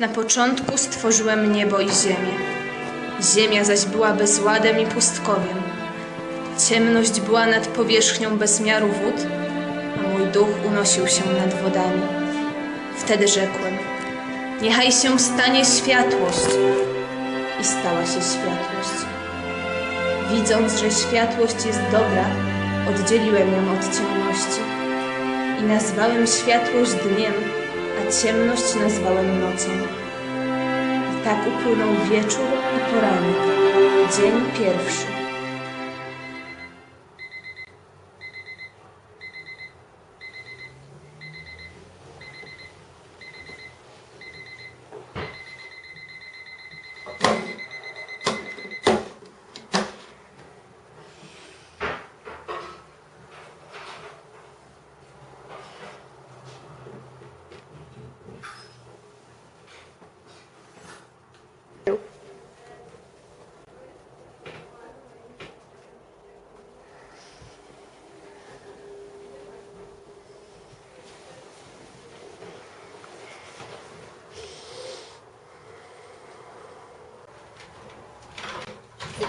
Na początku stworzyłem niebo i ziemię. Ziemia zaś była bezładem i pustkowiem. Ciemność była nad powierzchnią bez miaru wód, a mój duch unosił się nad wodami. Wtedy rzekłem: Niechaj się stanie światłość. I stała się światłość. Widząc, że światłość jest dobra, oddzieliłem ją od ciemności. I nazwałem światłość dniem, ciemność nazwałem nocą. I tak upłynął wieczór i poranek, dzień pierwszy.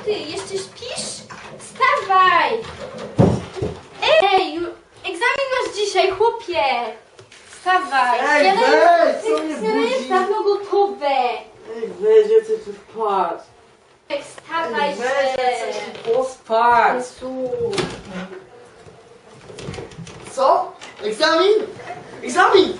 Ty, jeszcze śpisz? Wstawaj! Ej, egzamin masz dzisiaj, chłopie! Wstawaj! Ej, weź, co mnie Śniadanie jest budzi? dawno gotowe! Ej, weź, ja chcę tu spać. Ej, Wstawaj Ej, weź, ja chcę się pospać. Jezu. Co? Egzamin! Egzamin!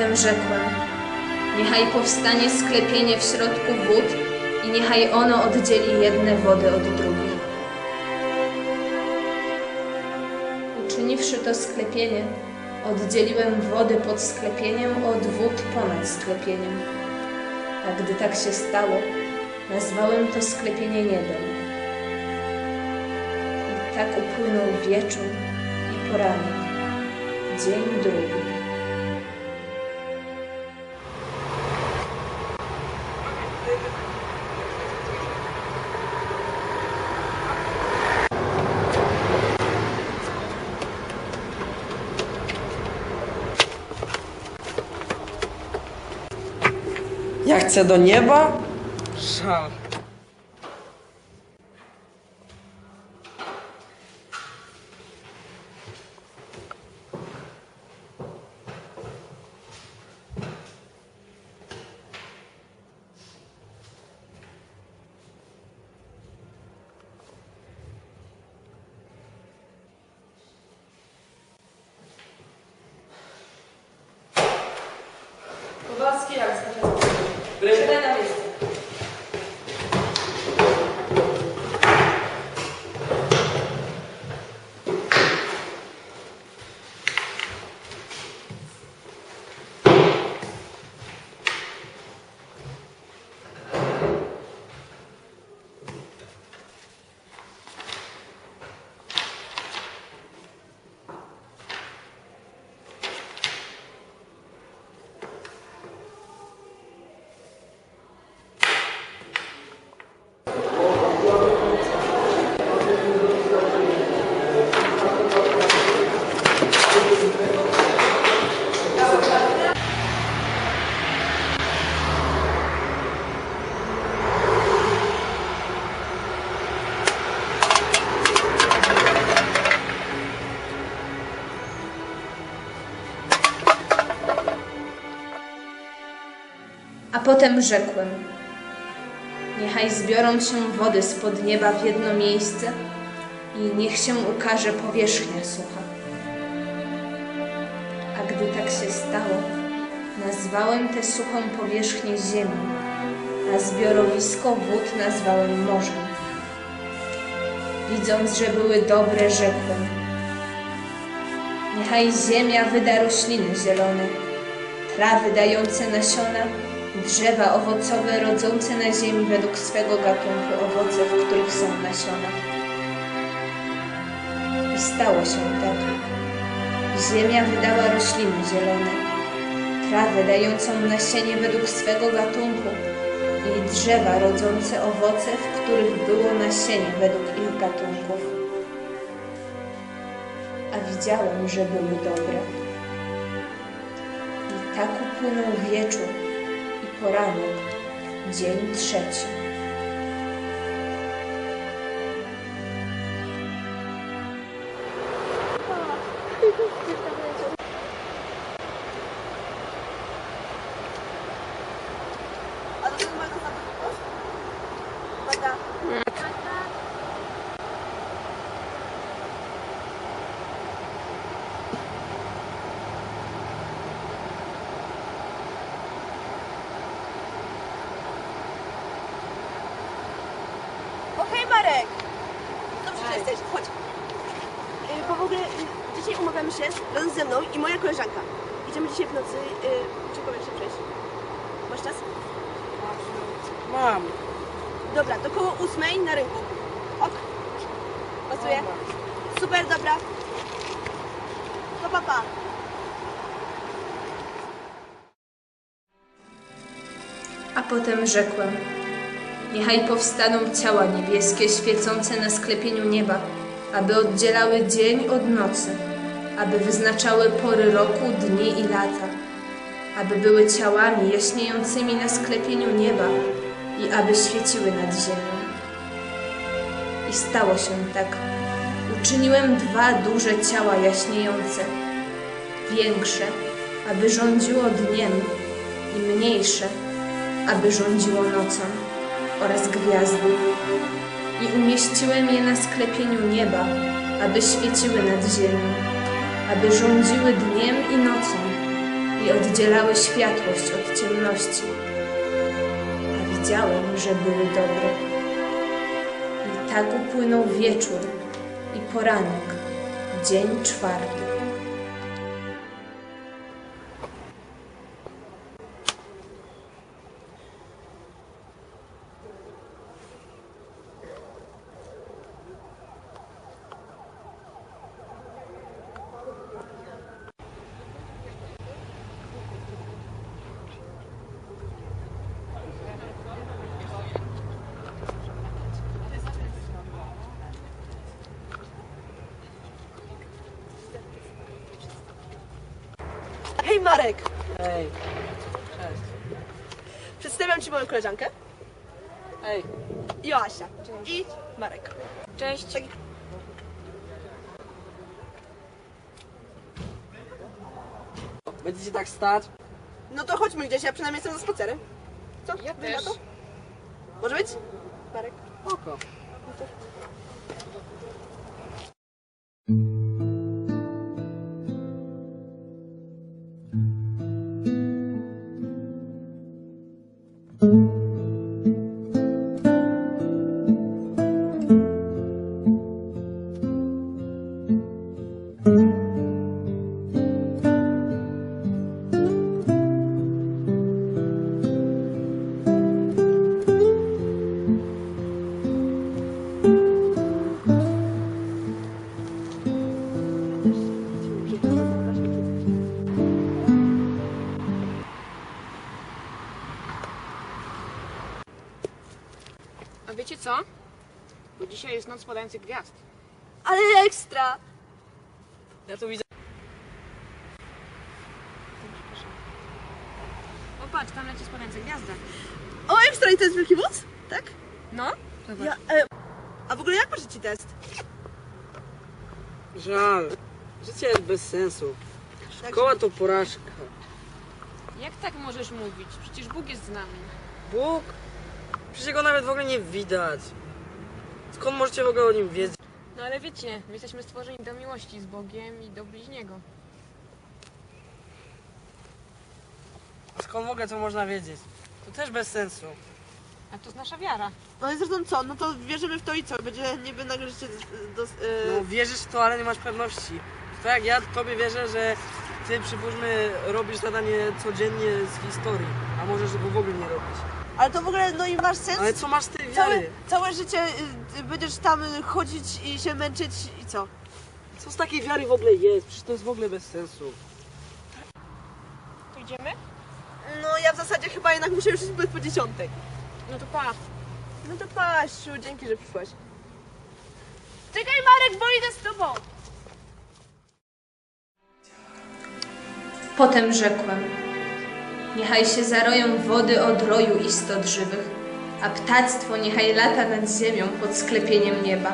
Potem rzekłem: Niechaj powstanie sklepienie w środku wód i niechaj ono oddzieli jedne wody od drugich. Uczyniwszy to sklepienie, oddzieliłem wody pod sklepieniem od wód ponad sklepieniem. A gdy tak się stało, nazwałem to sklepienie niebem. I tak upłynął wieczór i poranek, dzień drugi. Ja chcę do nieba? Potem rzekłem: Niechaj zbiorą się wody spod nieba w jedno miejsce i niech się ukaże powierzchnia sucha. A gdy tak się stało, nazwałem tę suchą powierzchnię ziemią, a zbiorowisko wód nazwałem morzem. Widząc, że były dobre, rzekłem: Niechaj ziemia wyda rośliny zielone, trawy dające nasiona, drzewa owocowe rodzące na ziemi według swego gatunku owoce, w których są nasiona. I stało się tak. Ziemia wydała rośliny zielone, trawę dającą nasienie według swego gatunku i drzewa rodzące owoce, w których było nasienie według ich gatunków. A widziałem, że były dobre. I tak upłynął wieczór poranek, dzień trzeci. Jesteś. Chodź. Y, Bo w ogóle y, dzisiaj umawiamy się razem ze mną i moja koleżanka. Idziemy dzisiaj w nocy. y, Czego jeszcze przejść? Masz czas? Mam. Dobra, to koło ósmej na rynku. Ok. Pasuje? Super, dobra. To papa. A potem rzekłem: Niechaj powstaną ciała niebieskie świecące na sklepieniu nieba, aby oddzielały dzień od nocy, aby wyznaczały pory roku, dni i lata, aby były ciałami jaśniejącymi na sklepieniu nieba i aby świeciły nad ziemią. I stało się tak. Uczyniłem dwa duże ciała jaśniejące, większe, aby rządziło dniem, i mniejsze, aby rządziło nocą oraz gwiazdy. I umieściłem je na sklepieniu nieba, aby świeciły nad ziemią, aby rządziły dniem i nocą i oddzielały światłość od ciemności. A widziałem, że były dobre. I tak upłynął wieczór i poranek, dzień czwarty. Marek! Ej. Cześć. Przedstawiam Ci moją koleżankę. Ej. Joasia. I Marek. Cześć. Tak. Będziecie tak stać? No to chodźmy gdzieś, ja przynajmniej jestem za spacerem. Co? Ja na? Może być? Marek. Oko. Noc padających gwiazd. Ale ekstra! Ja tu widzę. O patrz, tam leci spadająca gwiazda. O, ekstra i to jest wielki wóz? Tak? No? Zobacz. Ja, e, a w ogóle jak masz Ci test? Żal. Życie jest bez sensu. Szkoła to porażka. Jak tak możesz mówić? Przecież Bóg jest z nami. Bóg? Przecież go nawet w ogóle nie widać. Skąd możecie w ogóle o nim wiedzieć? No ale wiecie, my jesteśmy stworzeni do miłości z Bogiem i do bliźniego. Skąd w ogóle to można wiedzieć? To też bez sensu. A to jest nasza wiara. No i zresztą co? No to wierzymy w to i co? Będzie niby nagle życie do, do, e, No wierzysz w to, ale nie masz pewności. Tak, ja tobie wierzę, że ty przypuśćmy robisz zadanie codziennie z historii, a możesz go w ogóle nie robić. Ale to w ogóle, no i masz sens? Ale co masz z tej Całe, wiary? całe życie y, y, będziesz tam y, chodzić i się męczyć i co? Co z takiej wiary w ogóle jest? Przecież to jest w ogóle bez sensu. To idziemy? No ja w zasadzie chyba jednak muszę już iść być po dziesiątek. No to pa. No to Pasiu, dzięki, że przyszłaś. Czekaj Marek, bo idę z tobą. Potem rzekłem: Niechaj się zaroją wody od roju istot żywych, a ptactwo niechaj lata nad ziemią pod sklepieniem nieba.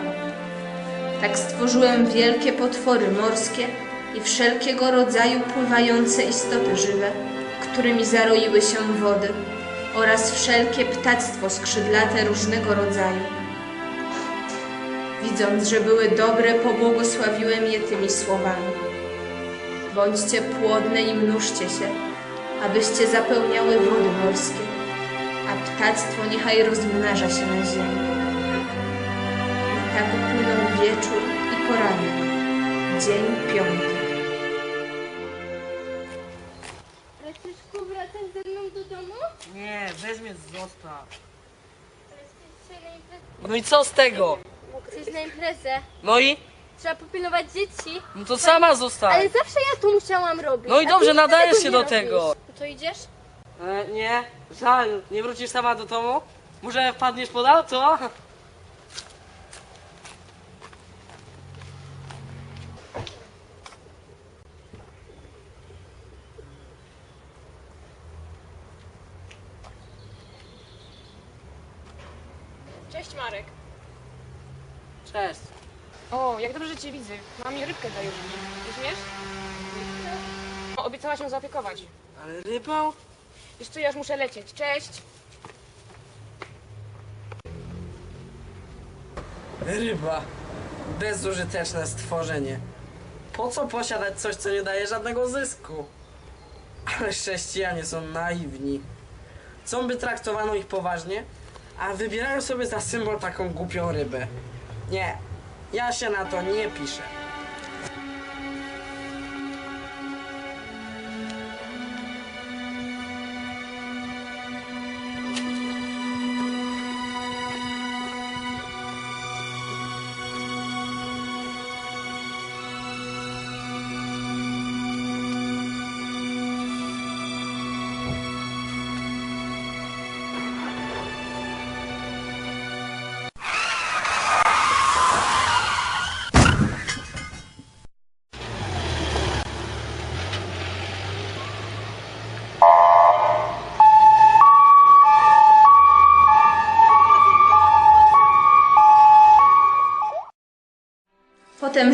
Tak stworzyłem wielkie potwory morskie i wszelkiego rodzaju pływające istoty żywe, którymi zaroiły się wody, oraz wszelkie ptactwo skrzydlate różnego rodzaju. Widząc, że były dobre, pobłogosławiłem je tymi słowami. Bądźcie płodne i mnóżcie się, abyście zapełniały wody morskie, a ptactwo niechaj rozmnaża się na ziemi. I tak upłynął wieczór i poranek, dzień piąty. Chcesz powracać ze mną do domu? Nie, zostaw. Dzisiaj na imprezę? No i co z tego? Chcesz na imprezę? No i? Trzeba popilnować dzieci. No to sama zostań. Ale zawsze ja to musiałam robić. No i a dobrze, nigdy nadajesz tego się nie do robisz. tego. To idziesz? E, nie, żal, nie wrócisz sama do domu? Może wpadniesz pod auto? Cześć Marek. Cześć. O, jak dobrze cię widzę. Mam mi rybkę dla Julii. Rozumiesz? Obiecałaś ją zaopiekować. Ale rybą? Wiesz co, ja już muszę lecieć. Cześć. Ryba. Bezużyteczne stworzenie. Po co posiadać coś, co nie daje żadnego zysku? Ale chrześcijanie są naiwni. Chcą, by traktowano ich poważnie, a wybierają sobie za symbol taką głupią rybę. Nie, ja się na to nie piszę.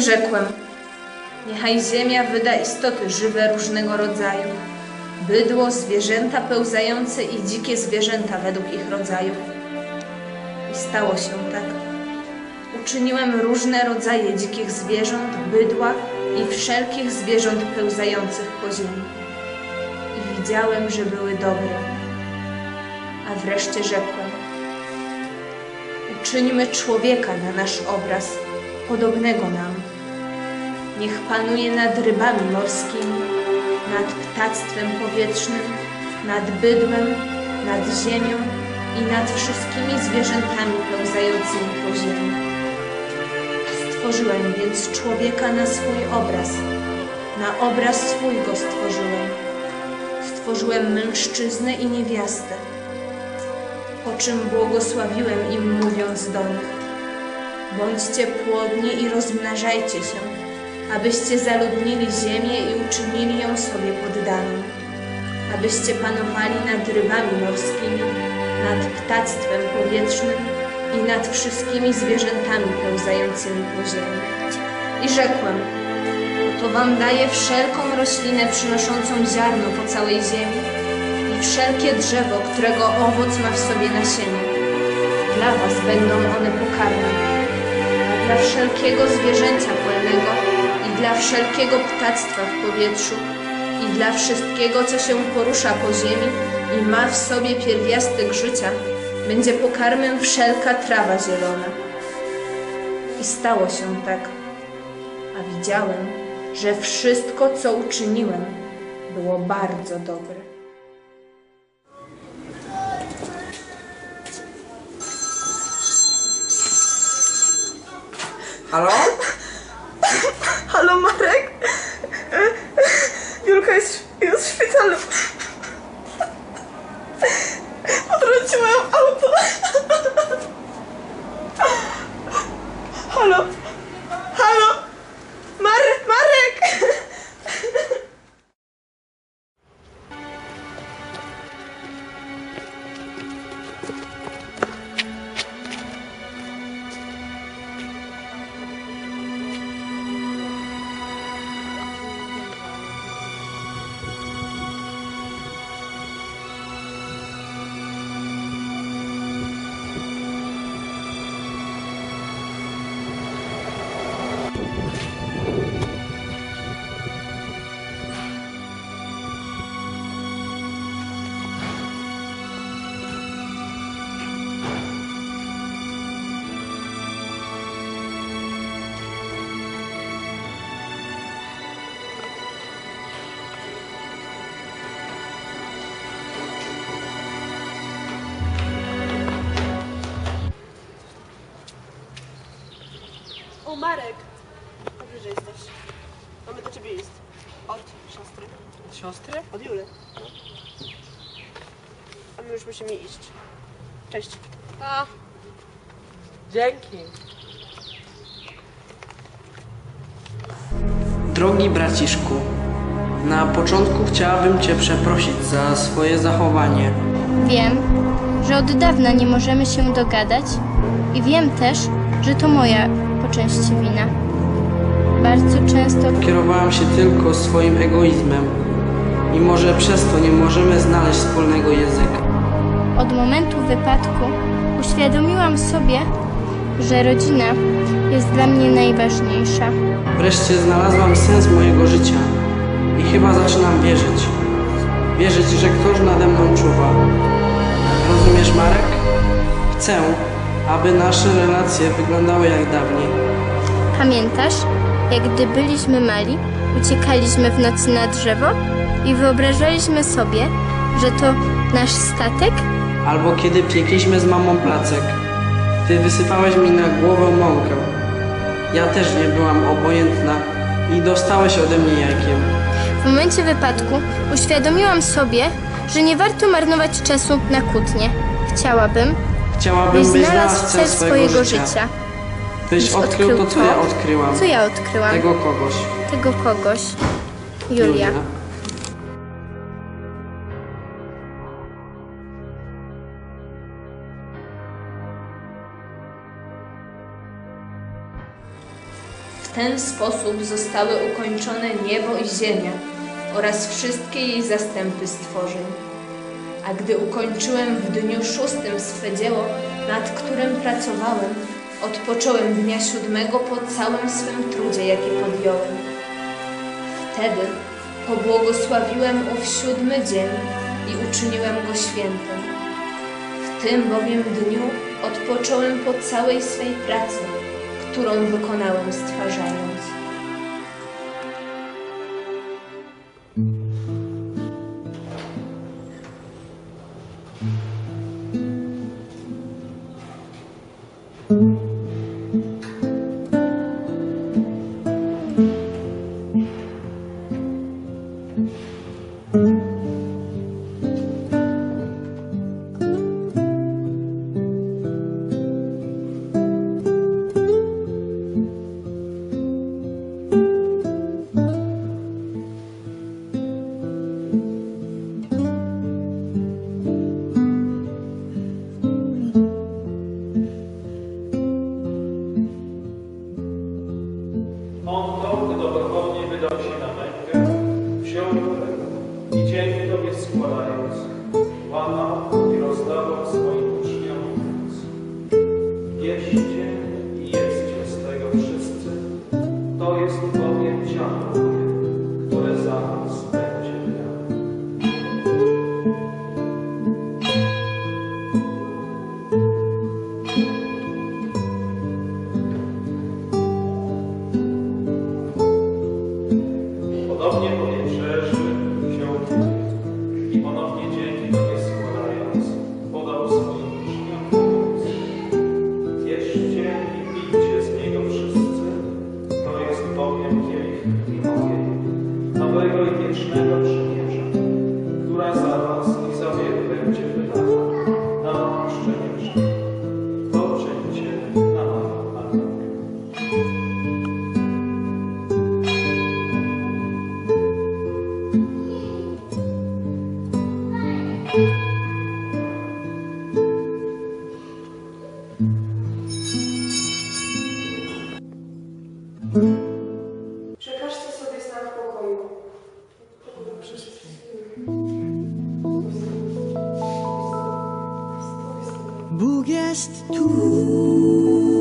Rzekłem: Niechaj ziemia wyda istoty żywe różnego rodzaju, bydło, zwierzęta pełzające i dzikie zwierzęta według ich rodzajów. I stało się tak. Uczyniłem różne rodzaje dzikich zwierząt, bydła i wszelkich zwierząt pełzających po ziemi. I widziałem, że były dobre. A wreszcie rzekłem: Uczyńmy człowieka na nasz obraz, podobnego nam. Niech panuje nad rybami morskimi, nad ptactwem powietrznym, nad bydłem, nad ziemią i nad wszystkimi zwierzętami pełzającymi po ziemi. Stworzyłem więc człowieka na swój obraz, na obraz swój go stworzyłem. Stworzyłem mężczyznę i niewiastę, po czym błogosławiłem im, mówiąc do nich: Bądźcie płodni i rozmnażajcie się, abyście zaludnili ziemię i uczynili ją sobie poddaną, abyście panowali nad rybami morskimi, nad ptactwem powietrznym i nad wszystkimi zwierzętami pełzającymi po ziemi. I rzekłem, to wam daję wszelką roślinę przynoszącą ziarno po całej ziemi i wszelkie drzewo, którego owoc ma w sobie nasienie. Dla was będą one pokarmem a dla wszelkiego zwierzęcia polnego dla wszelkiego ptactwa w powietrzu i dla wszystkiego, co się porusza po ziemi i ma w sobie pierwiastek życia, będzie pokarmem wszelka trawa zielona. I stało się tak, a widziałem, że wszystko, co uczyniłem, było bardzo dobre. Halo? Halo Marek? Julka jest, jest w szpitalu. Odwróciłem auto. Halo? Halo? Marek, Marek! Ciebie list. Od siostry. Siostry? Od July. A my już musimy iść. Cześć. A, Dzięki. Drogi braciszku, na początku chciałabym Cię przeprosić za swoje zachowanie. Wiem, że od dawna nie możemy się dogadać i wiem też, że to moja po części wina. Bardzo często Kierowałam się tylko swoim egoizmem i może przez to nie możemy znaleźć wspólnego języka. od momentu wypadku uświadomiłam sobie, że rodzina jest dla mnie najważniejsza. Wreszcie znalazłam sens mojego życia i chyba zaczynam wierzyć. Wierzyć, że ktoś nade mną czuwa. Rozumiesz, Marek? Chcę, aby nasze relacje wyglądały jak dawniej. Pamiętasz, jak gdy byliśmy mali, uciekaliśmy w nocy na drzewo i wyobrażaliśmy sobie, że to nasz statek? Albo kiedy piekliśmy z mamą placek. Ty wysypałeś mi na głowę mąkę. Ja też nie byłam obojętna i dostałeś ode mnie jajkiem. W momencie wypadku uświadomiłam sobie, że nie warto marnować czasu na kłótnie. Chciałabym, Chciałabym, byś znalazł cel swojego życia. Byś odkrył to, co ja odkryłam. Co ja odkryłam? Tego kogoś. Tego kogoś. Julia. W ten sposób zostały ukończone niebo i ziemia oraz wszystkie jej zastępy stworzeń. A gdy ukończyłem w dniu szóstym swe dzieło, nad którym pracowałem, odpocząłem dnia siódmego po całym swym trudzie, jaki podjąłem. Wtedy pobłogosławiłem ów siódmy dzień i uczyniłem go świętem. W tym bowiem dniu odpocząłem po całej swej pracy, którą wykonałem stwarzając. Bóg jest tu.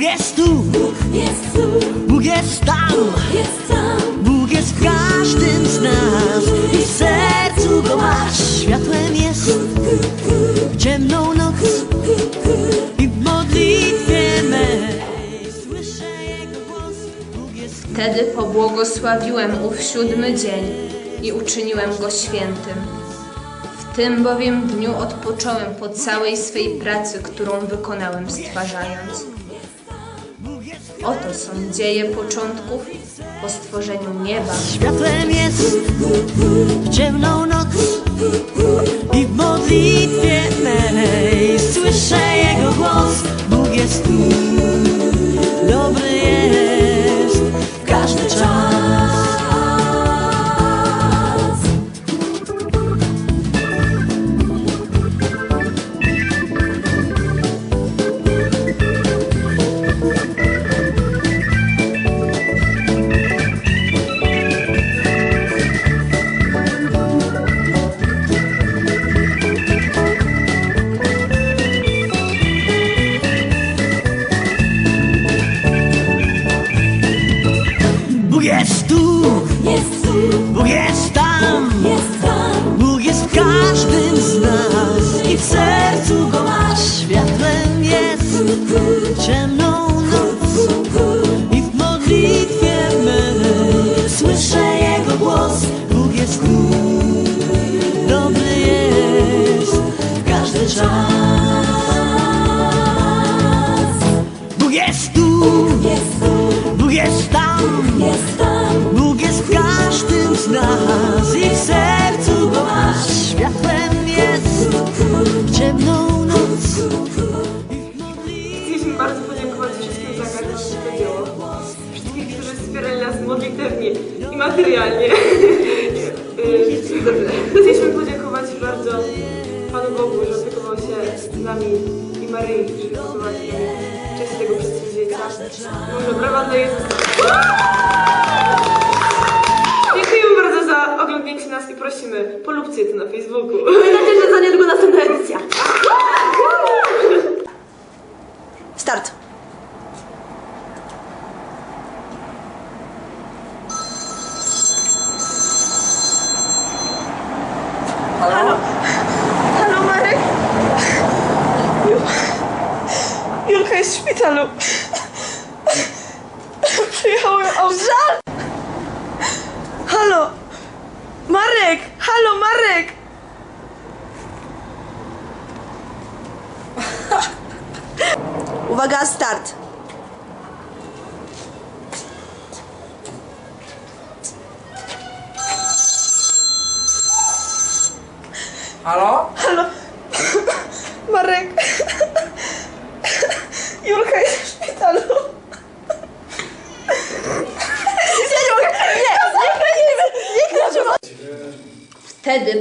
Bóg jest tu. Bóg jest tam. Bóg jest w każdym z nas i w sercu go masz. Światłem jest w ciemną noc i w modlitwie mej słyszę Jego głos. Bóg jest Wtedy pobłogosławiłem ów siódmy dzień i uczyniłem go świętym. W tym bowiem dniu odpocząłem po całej swej pracy, którą wykonałem stwarzając. Oto są dzieje początków po stworzeniu nieba Światłem jest w ciemną noc i w modlitwie mej słyszę Jego głos. Bóg jest tu, dobry jest każdy czas. Bóg jest tu, Bóg jest tam, Bóg jest w każdym z nas i w sercu go masz. Światłem jest w ciemną noc. Chcieliśmy bardzo podziękować wszystkim za każde to dzieło. Wszystkich, którzy wspierali nas modlitewnie i materialnie. Yy, Dobrze. Chcieliśmy podziękować nami i Maryi, że przygotować część tego przedsięwzięcia. Może brawa dla Jezusa. Dziękujemy bardzo za oglądnięcie nas i prosimy, polubcie to na Facebooku. Pamiętajcie, że za niedługo następna edycja. Start. Halo? Halo Marek? Julka jest w szpitalu. Przyjechałem autem. Żal! Halo! Marek! Halo Marek! Uwaga, start. Halo? Halo! Marek! Julka jest w szpitalu.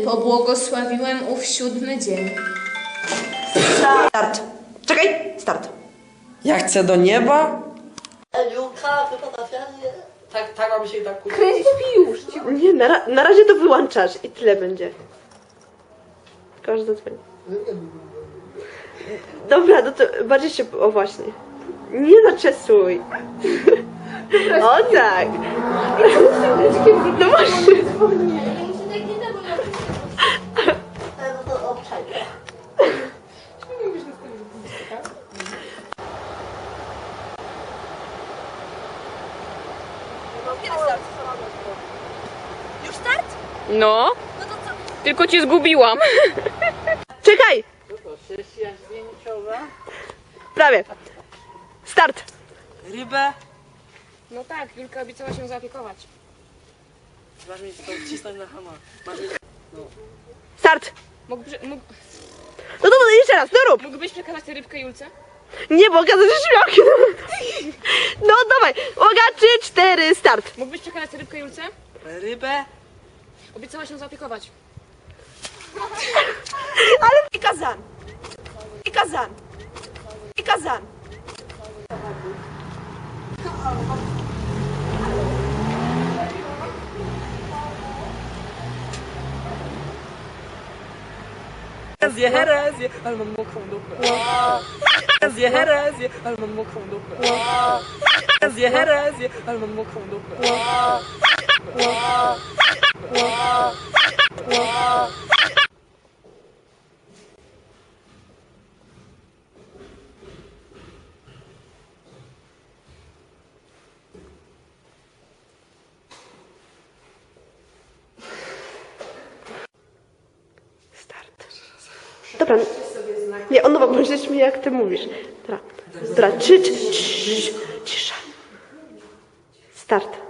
pobłogosławiłem ów siódmy dzień. Start. Czekaj, start. Ja chcę do nieba? Juka, fotografianie. Tak, tak mam się i tak kłócić. Nie, na, ra- na razie to wyłączasz i tyle będzie. Każdy dzwoni. Dobra, no to bardziej się... O właśnie. Nie zaczesuj. O tak. No właśnie. No to obczaj. Już start? No. Tylko cię zgubiłam. Czekaj. Prawie. Start. Rybę? No tak, Julka obiecała się zaopiekować. Masz mi tylko wcisnąć na hama. Masz mi... Start. Mógłby, mógł, No to jeszcze raz, no rób. mógłbyś przekazać tę rybkę Julce? Nie, bo okaże się śmiałkiem. No dawaj. Uwaga, trzy, cztery, start. Mógłbyś przekazać tę rybkę Julce? Rybę? Obiecała się zaopiekować. Ale i kazan. I kazan. I kazan. Herezję, herezję, ale mam mokrą dupę. Herezję, herezję, ale mam mokrą dupę. Herezję, herezję, ale mam mokrą dupę. Dobra. Nie, on nowo pomyśleć mi jak ty mówisz. Dobra. Dobra, trzy, trzy, trzy, cisza. Start.